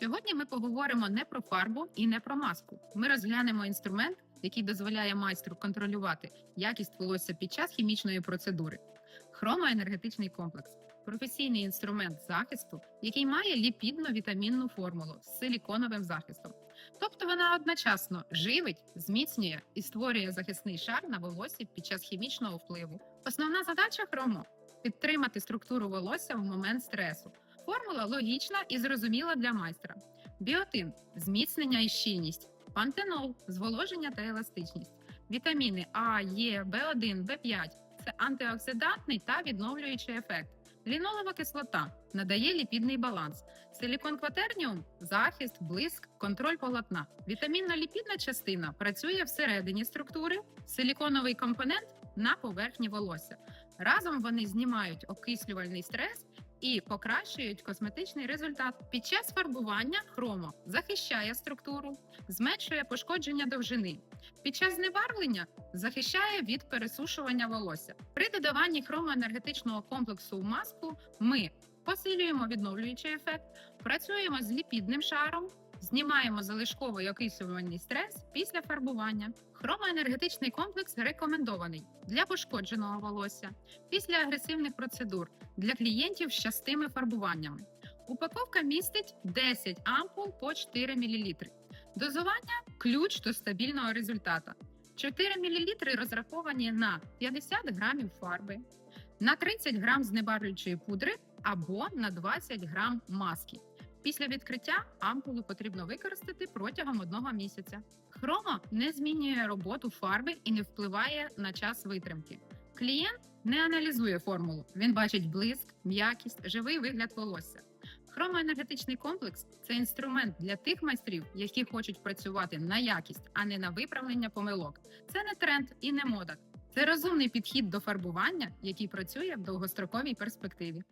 Сьогодні ми поговоримо не про фарбу і не про маску. Ми розглянемо інструмент, який дозволяє майстру контролювати якість волосся під час хімічної процедури. Хромоенергетичний комплекс професійний інструмент захисту, який має ліпідно-вітамінну формулу з силіконовим захистом. Тобто вона одночасно живить, зміцнює і створює захисний шар на волосі під час хімічного впливу. Основна задача хромо підтримати структуру волосся в момент стресу. Формула логічна і зрозуміла для майстра. Біотин зміцнення і щільність, пантенол зволоження та еластичність, вітаміни А, Е, В1, В5 це антиоксидантний та відновлюючий ефект. Лінолова кислота надає ліпідний баланс. Силікон кватерніум захист, блиск, контроль полотна. Вітамінно-ліпідна частина працює всередині структури, силіконовий компонент на поверхні волосся. Разом вони знімають окислювальний стрес і покращують косметичний результат. Під час фарбування хромо захищає структуру, зменшує пошкодження довжини. Під час знебарвлення захищає від пересушування волосся. При додаванні хромоенергетичного комплексу в маску ми посилюємо відновлюючий ефект, працюємо з ліпідним шаром. Знімаємо залишковий окислювальний стрес після фарбування. Хромоенергетичний комплекс рекомендований для пошкодженого волосся після агресивних процедур для клієнтів з частими фарбуваннями. Упаковка містить 10 ампул по 4 мл. Дозування ключ до стабільного результату. 4 мл розраховані на 50 грамів фарби, на 30 грам знебарвлюючої пудри або на 20 грам маски. Після відкриття ампулу потрібно використати протягом одного місяця. Хрома не змінює роботу фарби і не впливає на час витримки. Клієнт не аналізує формулу, він бачить блиск, м'якість, живий вигляд волосся. Хромоенергетичний комплекс це інструмент для тих майстрів, які хочуть працювати на якість, а не на виправлення помилок. Це не тренд і не мода. Це розумний підхід до фарбування, який працює в довгостроковій перспективі.